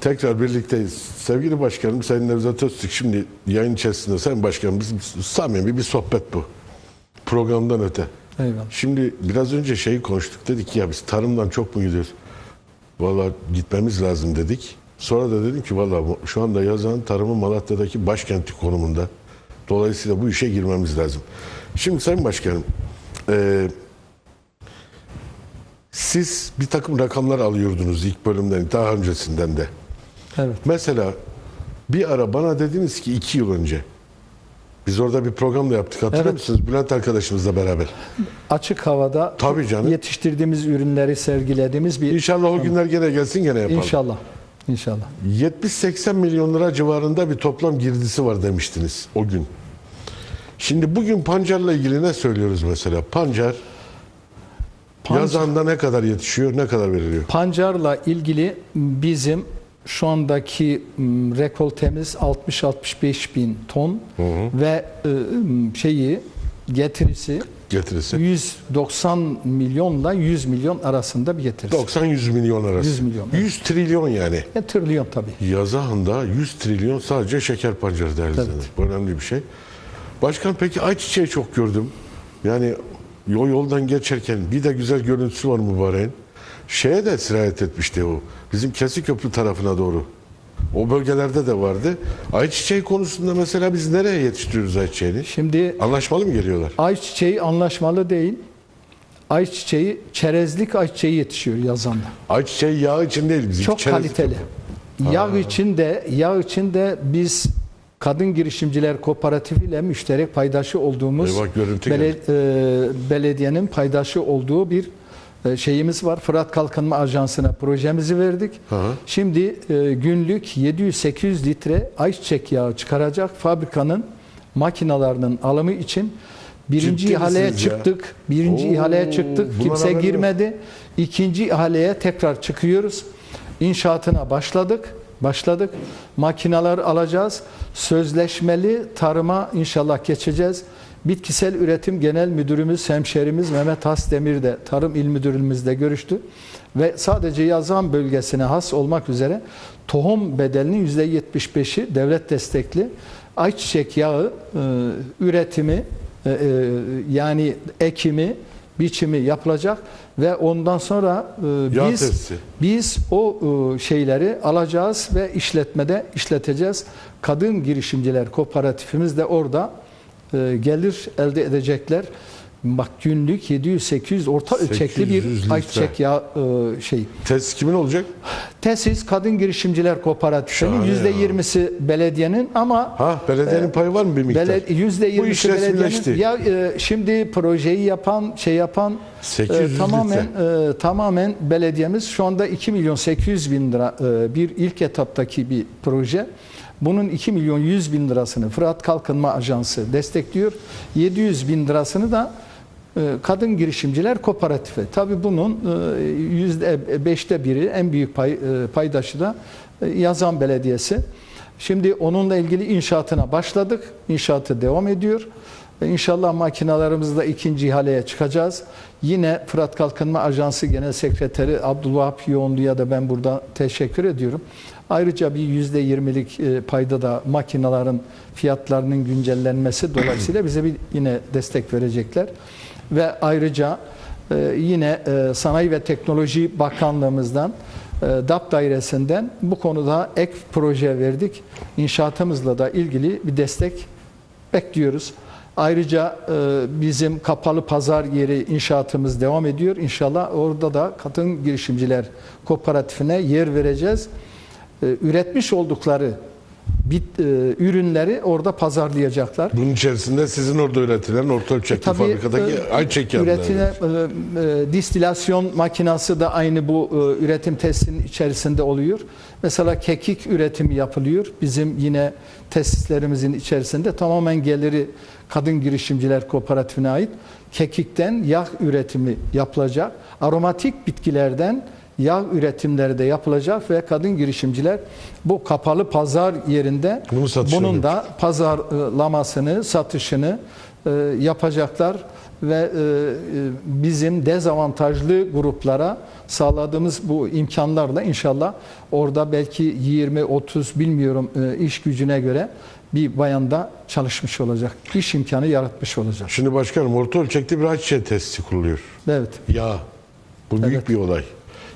Tekrar birlikteyiz. Sevgili başkanım Sayın Nevzat Öztürk şimdi yayın içerisinde Sayın Başkanım bizim samimi bir sohbet bu. Programdan öte. Eyvallah. Şimdi biraz önce şeyi konuştuk dedik ki ya biz tarımdan çok mu gidiyoruz? Valla gitmemiz lazım dedik. Sonra da dedim ki valla şu anda yazan tarımın Malatya'daki başkenti konumunda. Dolayısıyla bu işe girmemiz lazım. Şimdi Sayın Başkanım eee siz bir takım rakamlar alıyordunuz ilk bölümden daha öncesinden de. Evet. Mesela bir ara bana dediniz ki iki yıl önce biz orada bir program da yaptık hatırlıyor Evet. musunuz? Bülent arkadaşımızla beraber. Açık havada Tabii canım. yetiştirdiğimiz ürünleri sergilediğimiz bir İnşallah o günler gene gelsin gene yapalım. İnşallah. İnşallah. 70-80 milyon lira civarında bir toplam girdisi var demiştiniz o gün. Şimdi bugün pancarla ilgili ne söylüyoruz mesela? Pancar, Pancar- yazanda ne kadar yetişiyor, ne kadar veriliyor? Pancarla ilgili bizim şu andaki m, rekoltemiz 60-65 bin ton ve e, m, şeyi getirisi Getirisi. 190 milyonla 100 milyon arasında bir getirisi. 90-100 milyon arası. 100 milyon. 100 trilyon yani. E, trilyon tabii. Yazahında 100 trilyon sadece şeker pancarı değerli Evet. Bu önemli bir şey. Başkan peki ayçiçeği çok gördüm. Yani yol yoldan geçerken bir de güzel görüntüsü var mübareğin. Şeye de sirayet etmişti o. Bizim Kesiköprü tarafına doğru. O bölgelerde de vardı. Ayçiçeği konusunda mesela biz nereye yetiştiriyoruz ayçiçeğini? Şimdi Anlaşmalı mı geliyorlar? ayçiçeği anlaşmalı değil. Ayçiçeği, çerezlik ayçiçeği yetişiyor yazanda. Ayçiçeği yağ için değil bizim. Çok kaliteli. Yağ için de yağ için de biz Kadın Girişimciler Kooperatifi ile müşterek paydaşı olduğumuz Eyvah, görüntü bele- e, belediyenin paydaşı olduğu bir e, şeyimiz var. Fırat Kalkınma Ajansı'na projemizi verdik. Hı hı. Şimdi e, günlük 700-800 litre ayçiçek yağı çıkaracak fabrikanın makinalarının alımı için birinci Ciddi ihaleye misiniz ya? çıktık. Birinci Oo, ihaleye çıktık. Kimse haberim yok. girmedi. İkinci ihaleye tekrar çıkıyoruz. İnşaatına başladık. Başladık. Makineler alacağız. Sözleşmeli tarıma inşallah geçeceğiz. Bitkisel Üretim Genel Müdürümüz, hemşerimiz Mehmet Hasdemir de Tarım İl Müdürümüzle görüştü. Ve sadece yazan bölgesine has olmak üzere tohum bedelinin %75'i devlet destekli ayçiçek yağı e, üretimi e, e, yani ekimi, biçimi yapılacak ve ondan sonra e, biz tesisi. biz o e, şeyleri alacağız ve işletmede işleteceğiz. Kadın girişimciler kooperatifimiz de orada gelir elde edecekler. Bak günlük 700-800 orta ölçekli 800 bir ayçiçek yağı e, şey. Tesis kimin olacak? Tesis Kadın Girişimciler Kooperatifinin ya. %20'si belediyenin ama Ha belediyenin payı var mı bir miktar? Yüzde yirmisi belediyenin. Ya e, şimdi projeyi yapan, şey yapan 800 e, tamamen e, tamamen belediyemiz şu anda 2 milyon 800 bin lira e, bir ilk etaptaki bir proje. Bunun 2 milyon 100 bin lirasını Fırat Kalkınma Ajansı destekliyor. 700 bin lirasını da e, Kadın Girişimciler Kooperatifi. Tabii bunun e, yüzde beşte biri en büyük pay, e, paydaşı da e, Yazan Belediyesi. Şimdi onunla ilgili inşaatına başladık. İnşaatı devam ediyor. Ve İnşallah makinalarımızla ikinci ihaleye çıkacağız. Yine Fırat Kalkınma Ajansı Genel Sekreteri Abdülvahap Yoğunlu'ya da ben burada teşekkür ediyorum. Ayrıca bir %20'lik e, payda da makinaların fiyatlarının güncellenmesi dolayısıyla bize bir yine destek verecekler. Ve ayrıca e, yine e, Sanayi ve Teknoloji Bakanlığımızdan DAP dairesinden bu konuda ek proje verdik. İnşaatımızla da ilgili bir destek bekliyoruz. Ayrıca e, bizim kapalı pazar yeri inşaatımız devam ediyor. İnşallah orada da kadın girişimciler kooperatifine yer vereceğiz. E, Üretmiş oldukları bit, e, ürünleri orada pazarlayacaklar. Bunun içerisinde sizin orada üretilen orta ölçekli Tabii, fabrikadaki e, ayçiçek yağları. üretine, e, e, distilasyon makinası da aynı bu e, üretim tesisinin içerisinde oluyor. Mesela kekik üretimi yapılıyor. Bizim yine tesislerimizin içerisinde tamamen geliri Kadın Girişimciler Kooperatifine ait. Kekikten yağ üretimi yapılacak. Aromatik bitkilerden yağ üretimleri de yapılacak ve kadın girişimciler bu kapalı pazar yerinde Bunu bunun da pazarlamasını, satışını e, yapacaklar. ve e, e, bizim dezavantajlı gruplara sağladığımız bu imkanlarla inşallah orada belki 20-30 bilmiyorum e, iş gücüne göre bir bayanda çalışmış olacak. İş imkanı yaratmış olacak. Şimdi başkanım orta ölçekli bir ayçiçeği tesisi kuruluyor. Evet. Ya bu büyük Evet. bir olay.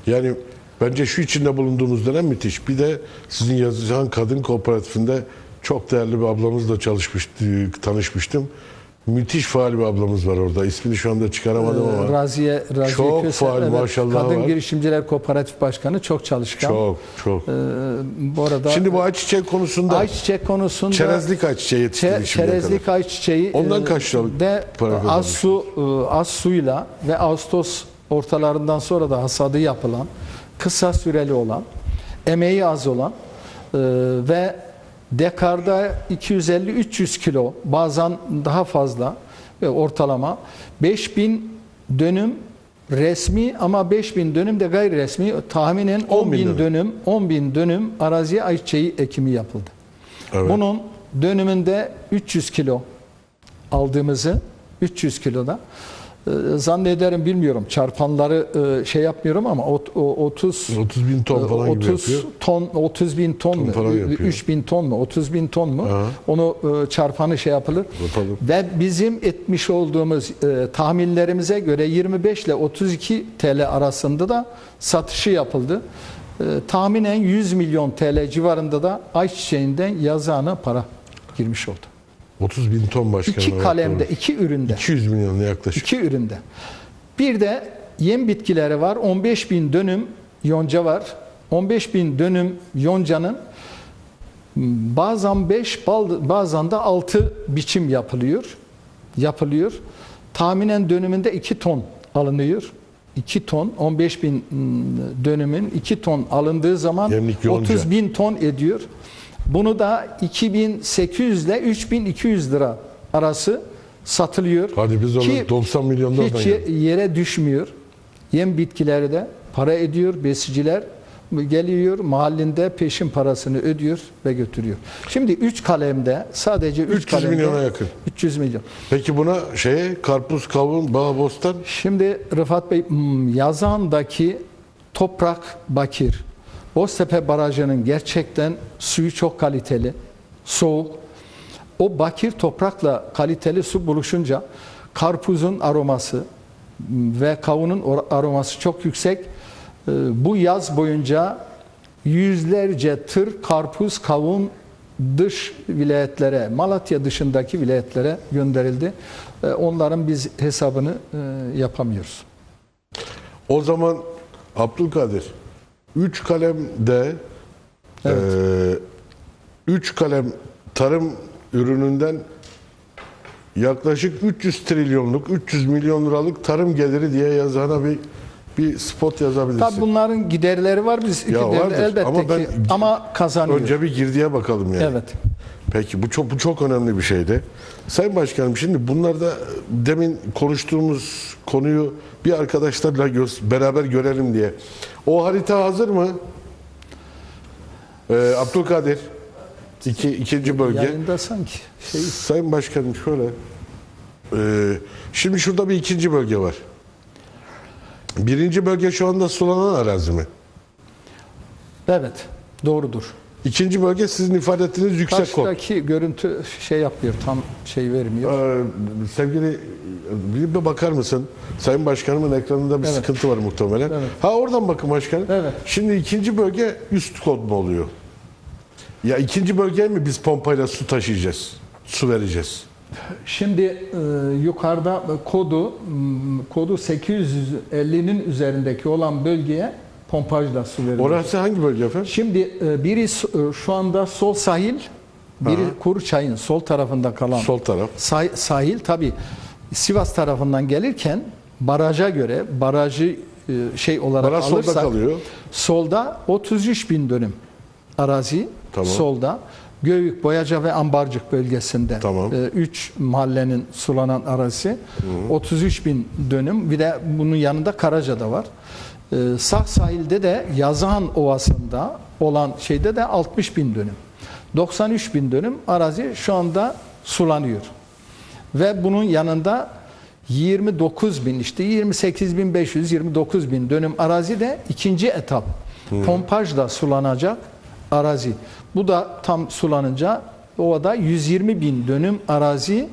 Yani bence şu içinde bulunduğumuz dönem müthiş. Bir de sizin Yazıcan Kadın Kooperatifinde çok değerli bir ablamızla çalışmıştık, tanışmıştım. Müthiş faal bir ablamız var orada. İsmini şu anda çıkaramadım ama. Raziye, Raziye Çok Köse, faal, maşallah Kadın var. Girişimciler Kooperatif Başkanı çok çalışkan. Çok çok. Ee, bu arada Şimdi bu ayçiçeği konusunda ayçiçek konusunda çerezlik ayçiçeği Çe- yetiştirdi şimdiye çerezlik kadar. ayçiçeği Ondan e, kaç liralık de para az su e, az suyla ve Ağustos ortalarından sonra da hasadı yapılan kısa süreli olan emeği az olan e, ve dekarda 250-300 kilo bazen daha fazla ve ortalama 5000 dönüm resmi ama 5000 dönüm de gayri resmi tahminen 10 bin 10.000 dönüm. dönüm 10 bin dönüm araziye ayçiçeği ekimi yapıldı. Evet. Bunun dönümünde 300 kilo aldığımızı 300 kiloda zannederim bilmiyorum çarpanları e, şey yapmıyorum ama ot- o- 30 30 bin ton falan gibi 30 yapıyor. ton 30 bin ton, mu falan yapıyor. 3 bin ton mu 30 bin ton mu Aha. onu e, çarpanı şey yapılır Yapalım. ve bizim etmiş olduğumuz e, tahminlerimize göre 25 ile 32 TL arasında da satışı yapıldı. E, tahminen 100 milyon TL civarında da ayçiçeğinden yazana para girmiş oldu. 30 bin ton başkanım. İki kalemde, iki üründe. 200 milyon yaklaşık. İki üründe. Bir de yem bitkileri var. 15 bin dönüm yonca var. 15 bin dönüm yoncanın bazen 5 bazen de 6 biçim yapılıyor. Yapılıyor. Tahminen dönümünde 2 ton alınıyor. 2 ton 15 bin ım, dönümün 2 ton alındığı zaman Yemlik yonca. 30 bin ton ediyor. Bunu da 2800 ile 3200 lira arası satılıyor. Hadi biz Ki 90 milyondan hiç ye- yere düşmüyor. Yem bitkileri de para ediyor besiciler geliyor mahallinde peşin parasını ödüyor ve götürüyor. Şimdi 3 kalemde sadece 3 300 kalemde milyona yakın. 300 milyon. Peki buna şeye karpuz, kavun, bağ, bostan Şimdi Rıfat Bey yazandaki toprak bakir. Boztepe Barajı'nın gerçekten suyu çok kaliteli, soğuk. O bakir toprakla kaliteli su buluşunca karpuzun aroması ve kavunun aroması çok yüksek. Ee, Bu yaz boyunca yüzlerce tır karpuz, kavun dış vilayetlere, Malatya dışındaki vilayetlere gönderildi. Ee, Onların biz hesabını e, yapamıyoruz. O zaman Abdülkadir 3 kalemde 3 kalem tarım ürününden yaklaşık 300 trilyonluk 300 milyon liralık tarım geliri diye yazana bir bir spot yazabilirsin. Tabii bunların giderleri var biz giderleri vardır. elbette Ama ben- ki ama kazanıyor. Önce bir girdiye bakalım yani. Evet. Peki bu çok bu çok önemli bir şeydi. Sayın Başkanım şimdi bunlarda demin konuştuğumuz konuyu bir arkadaşlarla gö- beraber görelim diye. O harita hazır mı? Ee, Abdülkadir iki, ikinci bölge. Yayında sanki şey Sayın Başkanım şöyle. Ee, şimdi şurada bir ikinci bölge var. Birinci bölge şu anda sulanan arazi mi? evet doğrudur. İkinci bölge sizin ifade ettiğiniz yüksek kod. Karşıdaki görüntü şey yapıyor tam şey vermiyor. Ee, sevgili bir bir bakar mısın? Sayın Başkanımın ekranında bir Evet. sıkıntı var muhtemelen. Evet. Ha oradan bakın başkanım. Evet. Şimdi ikinci bölge üst kod mu oluyor? Ya ikinci bölgeye mi biz pompayla su taşıyacağız? Su vereceğiz. Şimdi e, yukarıda kodu m, kodu 850'nin üzerindeki olan bölgeye pompajla su veriliyor. Orası hangi bölge efendim? Şimdi e, biri e, şu anda sol sahil, biri Kuruçay'ın sol tarafında kalan Sol taraf. Sah- sahil tabi Sivas tarafından gelirken baraja göre barajı e, şey olarak Baraj solda alırsak kalıyor. solda 33 bin dönüm arazi Tamam. solda Göyük, Boyaca ve Ambarcık bölgesinde Tamam. 3 mahallenin sulanan arazisi 33 bin dönüm bir de bunun yanında Karaca da var. E, Sağ sahilde de Yazan Ovası'nda olan şeyde de 60 bin dönüm. 93 bin dönüm arazi şu anda sulanıyor. Ve bunun yanında 29 bin işte 28 bin 500 29 bin dönüm arazi de ikinci etap pompajla sulanacak arazi. Bu da tam sulanınca ovada 120 bin dönüm arazi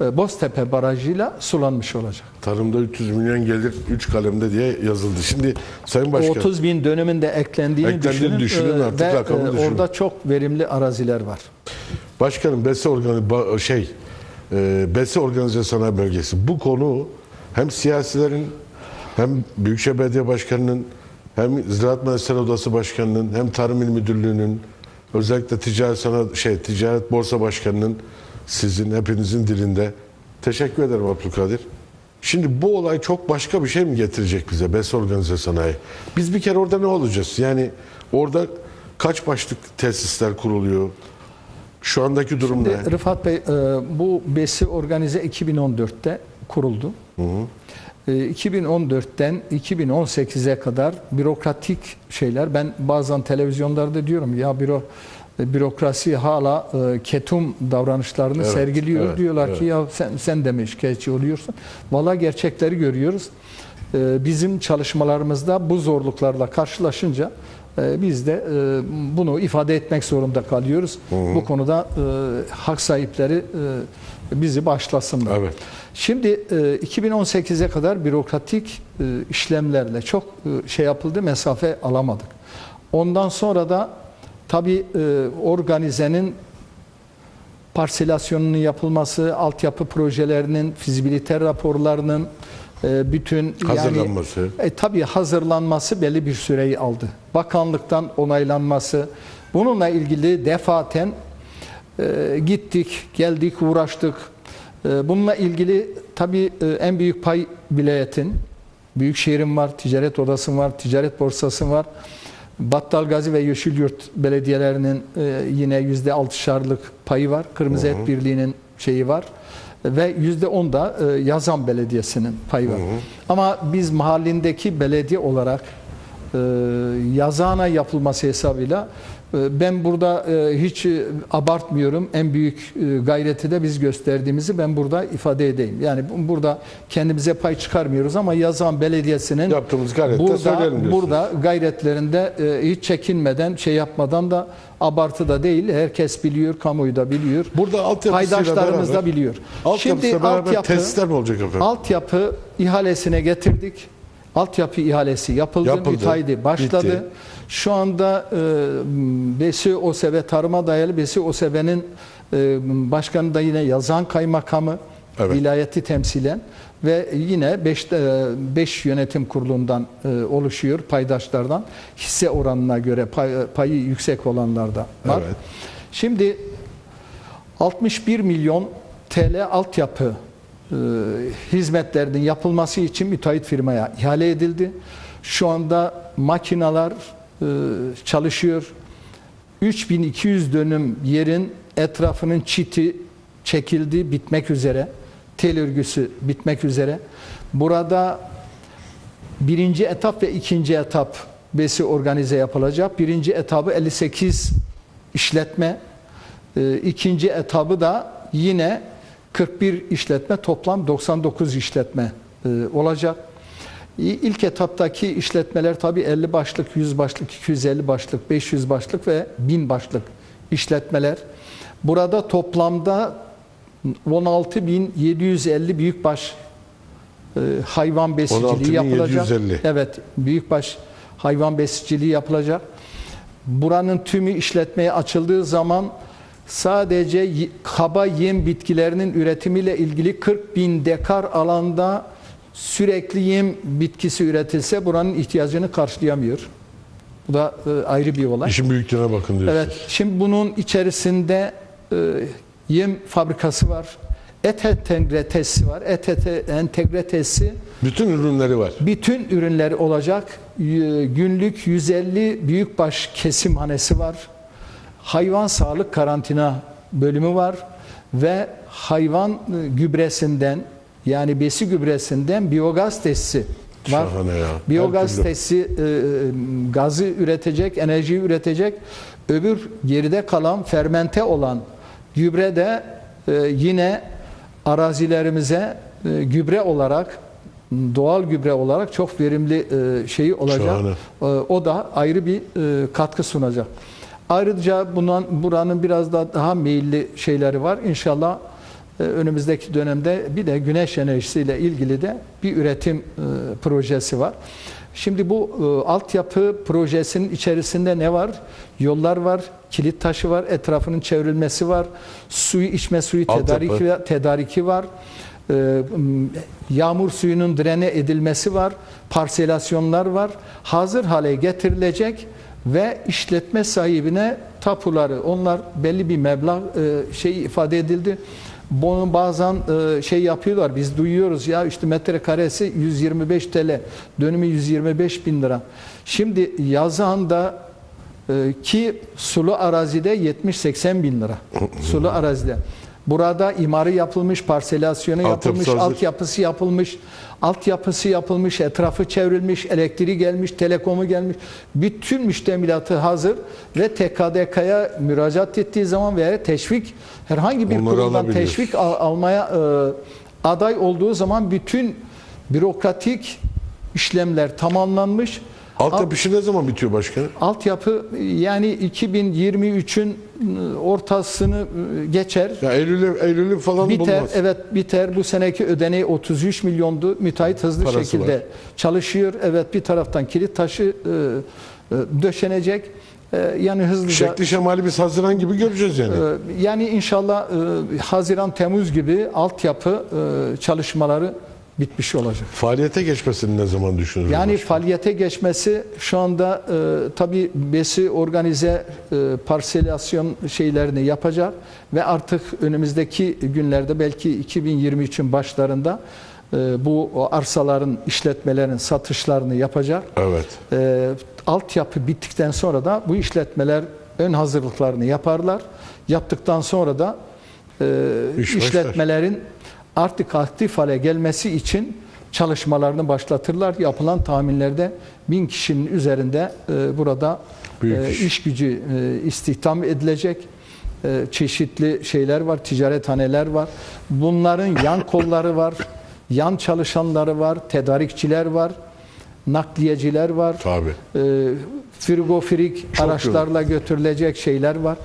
Boztepe Barajı'yla sulanmış olacak. Tarımda 300 milyon gelir 3 kalemde diye yazıldı. Şimdi Sayın Başkan 30 bin dönümün de eklendiğini Eklendiğini düşünün, düşünün, e, artık ve rakamı e, düşünün. orada çok verimli araziler var. Başkanım BESE organi ba- şey e, BESE Organize Sanayi Bölgesi bu konu hem siyasilerin hem Büyükşehir Belediye Başkanı'nın hem Ziraat Mühendisleri Odası Başkanı'nın hem Tarım İl Müdürlüğü'nün özellikle Ticaret Sanat şey Ticaret Borsa Başkanı'nın sizin hepinizin dilinde teşekkür ederim Abdülkadir. Şimdi bu olay çok başka bir şey mi getirecek bize BESE Organize Sanayi? Biz bir kere orada ne olacağız? Yani orada kaç başlık tesisler kuruluyor? Şu andaki durum ne? Rıfat Bey e, bu BES'i organize 2014'te kuruldu. E, 2014'ten 2018'e kadar bürokratik şeyler ben bazen televizyonlarda diyorum ya büro e, bürokrasi hala e, ketum davranışlarını Evet, sergiliyor. evet, Diyorlar evet. ki ya sen, sen de mi şikayetçi oluyorsun? Valla gerçekleri görüyoruz. E, bizim çalışmalarımızda bu zorluklarla karşılaşınca e, biz de e, bunu ifade etmek zorunda kalıyoruz. Bu konuda e, hak sahipleri e, bizi başlasınlar. Evet. Şimdi e, 2018'e kadar bürokratik e, işlemlerle çok e, şey yapıldı, mesafe alamadık. Ondan sonra da tabii e, organizenin parselasyonunun yapılması, altyapı projelerinin, fizibilite raporlarının e, bütün Hazırlanması. Yani, e, tabii hazırlanması belli bir süreyi aldı. Bakanlıktan onaylanması. Bununla ilgili defaten e, gittik, geldik, uğraştık. E, bununla ilgili tabii e, en büyük pay vilayetin, Büyükşehir'in var, ticaret odasın var, ticaret borsasın var. Battalgazi ve Yeşilyurt belediyelerinin e, yine yüzde altışarlık payı var. Kırmızı Et Birliği'nin şeyi var. Ve yüzde on da e, Yazan Belediyesi'nin payı var. Ama biz mahallindeki belediye olarak e, yazana yapılması hesabıyla ben burada e, hiç e, abartmıyorum. En büyük e, gayreti de biz gösterdiğimizi ben burada ifade edeyim. Yani bu- burada kendimize pay çıkarmıyoruz ama Yazan Belediyesi'nin Yaptığımız gayrette burada, burada gayretlerinde hiç çekinmeden şey yapmadan da abartı da değil. Herkes biliyor, kamuoyu da biliyor. Burada altyapısıyla Paydaşlarımız beraber- da biliyor. Altyapısıyla beraber tesisler mi olacak efendim? Altyapı ihalesine getirdik. Altyapı ihalesi yapıldı, Yapıldı, müteahhidi başladı. bitti. Şu anda e, Besi OSEV'e tarıma dayalı Besi OSEV'nin e, başkanı da yine yazan kaymakamı Evet. vilayeti temsilen ve yine 5 5 yönetim kurulundan e, oluşuyor paydaşlardan. Hisse oranına göre pay- payı yüksek olanlar da var. Evet. Şimdi 61 milyon TL altyapı e, hizmetlerinin yapılması için müteahhit firmaya ihale edildi. Şu anda makineler e, çalışıyor. 3200 dönüm yerin etrafının çiti çekildi, bitmek üzere. Tel örgüsü bitmek üzere. Burada birinci etap ve ikinci etap besi organize yapılacak. Birinci etabı 58 işletme, e, ikinci etabı da yine 41 işletme, toplam 99 işletme e, olacak. İlk etaptaki işletmeler tabii 50 başlık, 100 başlık, 250 başlık, 500 başlık ve 1000 başlık işletmeler. Burada toplamda 16.750 büyükbaş e, hayvan besiciliği yapılacak. 16.750. Evet, büyükbaş hayvan besiciliği yapılacak. Buranın tümü işletmeye açıldığı zaman sadece kaba yem bitkilerinin üretimiyle ilgili 40 bin dekar alanda sürekli yem bitkisi üretilse buranın ihtiyacını karşılayamıyor. Bu da e, ayrı bir olay. İşin büyüklüğüne bakın diyorsunuz. Evet, şimdi bunun içerisinde e, yem fabrikası var, et entegre tesisi var. Et entegre tesisi Bütün ürünleri var. bütün ürünleri olacak. Günlük 150 büyükbaş kesimhanesi var. Hayvan sağlık karantina bölümü var ve hayvan e, gübresinden yani besi gübresinden biyogaz tesisi var. Şahane ya. Biyogaz tesisi e, gazı üretecek, enerjiyi üretecek. Öbür geride kalan fermente olan gübre de e, yine arazilerimize e, gübre olarak doğal gübre olarak çok verimli e, şeyi olacak. Şahane. E, o da ayrı bir e, katkı sunacak. Ayrıca bundan buranın biraz da daha meyilli şeyleri var. İnşallah e, önümüzdeki dönemde bir de güneş enerjisiyle ilgili de bir üretim e, projesi var. Şimdi bu e, altyapı projesinin içerisinde ne var? Yollar var, kilit taşı var, etrafının çevrilmesi var, suyu içme suyu tedariki, tedariki var. E, Yağmur suyunun drene edilmesi var, parselasyonlar var. Hazır hale getirilecek ve işletme sahibine tapuları, onlar belli bir meblağ e, şey ifade edildi. Bunu bazen e, şey yapıyorlar, biz duyuyoruz ya işte metrekaresi 125 TL, dönümü 125 bin lira. Şimdi yazanda e, ki sulu arazide 70-80 bin lira. sulu arazide. Burada imarı yapılmış, parselasyonu Altyapısı yapılmış, hazır. altyapısı yapılmış, altyapısı yapılmış, etrafı çevrilmiş, elektriği gelmiş, telekomu gelmiş. Bütün müştemilatı hazır ve TKDK'ya müracaat ettiği zaman veya teşvik herhangi bir Onları kurumdan alabiliyor. teşvik al- almaya e, aday olduğu zaman bütün bürokratik işlemler tamamlanmış. Altyapı işi ne zaman bitiyor başkanım? Altyapı yani 2023'ün ortasını e, geçer. Ya Eylül'ü Eylül'ü falan Biter, bulmaz. evet biter. Bu seneki ödeneği 33 milyondu. Müteahhit hızlı Parası şekilde var. çalışıyor. Evet bir taraftan kilit taşı e, e, döşenecek. E, yani hızlıca Şekli şemali biz Haziran gibi göreceğiz yani. e, yani inşallah e, Haziran Temmuz gibi altyapı e, çalışmaları bitmiş olacak. Faaliyete geçmesini ne zaman düşünürüz? Yani başkanım? faaliyete geçmesi şu anda e, tabii besi organize e, parselasyon şeylerini yapacak ve artık önümüzdeki günlerde belki 2023'ün başlarında e, bu arsaların işletmelerin satışlarını yapacak. Evet. E, altyapı bittikten sonra da bu işletmeler ön hazırlıklarını yaparlar. Yaptıktan sonra da e, İş başlar. Artık aktif hale gelmesi için çalışmalarını başlatırlar. Yapılan tahminlerde bin kişinin üzerinde e, burada Büyük e, iş. gücü e, istihdam edilecek. E, çeşitli şeyler var, ticarethaneler var. Bunların yan kolları var, yan çalışanları var, tedarikçiler var, nakliyeciler var. Tabii. E, frigofirik Çok araçlarla götürülecek şeyler var.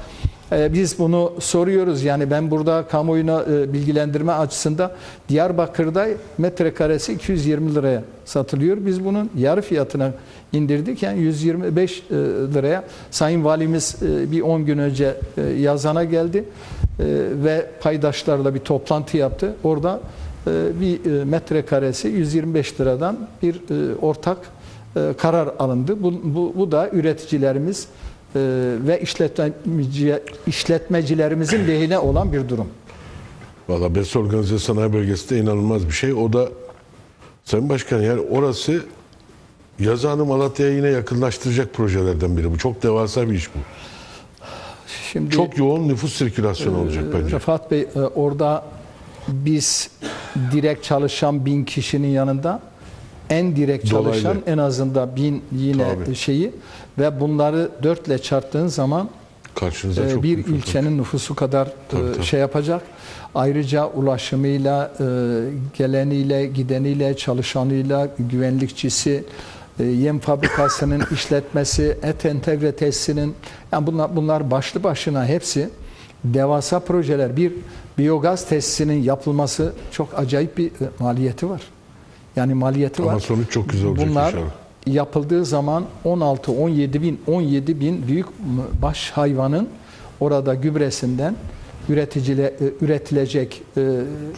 E, biz bunu soruyoruz. Yani ben burada kamuoyuna e, bilgilendirme açısında Diyarbakır'da metrekaresi 220 liraya satılıyor. Biz bunun yarı fiyatına indirdik. Yani 125 e, liraya. Sayın Valimiz e, bir 10 gün önce yazana geldi ve paydaşlarla bir toplantı yaptı. Orada bir metrekaresi 125 liradan bir ortak karar alındı. Bu, bu, bu da üreticilerimiz ve işletmeci, işletmecilerimizin lehine olan bir durum. Valla BES Organize Sanayi Bölgesi de inanılmaz bir şey. O da Sayın Başkan yani orası Yazıhanı Malatya'ya yine yakınlaştıracak projelerden biri. Bu çok devasa bir iş bu. Şimdi Çok yoğun nüfus sirkülasyonu olacak bence. Rıfat Bey e, orada biz direkt çalışan bin kişinin yanında en direkt çalışan Dolaylı. en azından bin yine Tabii. şeyi ve bunları dörtle çarptığın zaman Karşınıza çok bir ilçenin nüfusu kadar Tabii, e, tabii. şey yapacak. Ayrıca ulaşımıyla, e, geleniyle, gideniyle, çalışanıyla, güvenlikçisi, e, yem fabrikasının işletmesi, et entegre tesisinin, yani bunlar, bunlar başlı başına hepsi devasa projeler. Bir biyogaz tesisinin yapılması çok acayip bir e, maliyeti var. Yani maliyeti Ama var. sonuç çok güzel olacak Bunlar inşallah. yapıldığı zaman 16-17 bin 17 bin büyük baş hayvanın orada gübresinden üreticile, e, üretilecek e,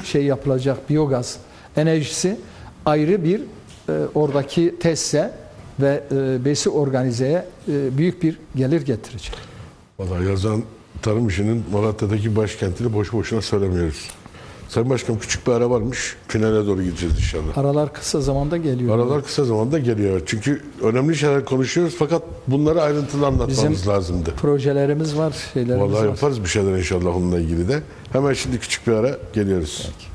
şey yapılacak biyogaz enerjisi ayrı bir e, oradaki tesise ve besi organizeye büyük bir gelir getirecek. Valla yazan tarım işinin Malatya'daki başkentini boş boşuna söylemiyoruz. Sayın Başkanım küçük bir ara varmış. Finale doğru gideceğiz inşallah. Aralar kısa zamanda geliyor. Aralar kısa zamanda geliyor. Çünkü önemli şeyler konuşuyoruz fakat bunları ayrıntılı anlatmamız Bizim lazımdı. Projelerimiz var, şeylerimiz Vallahi var. yaparız bir şeyler inşallah onunla ilgili de. Hemen şimdi küçük bir ara geliyoruz. Peki.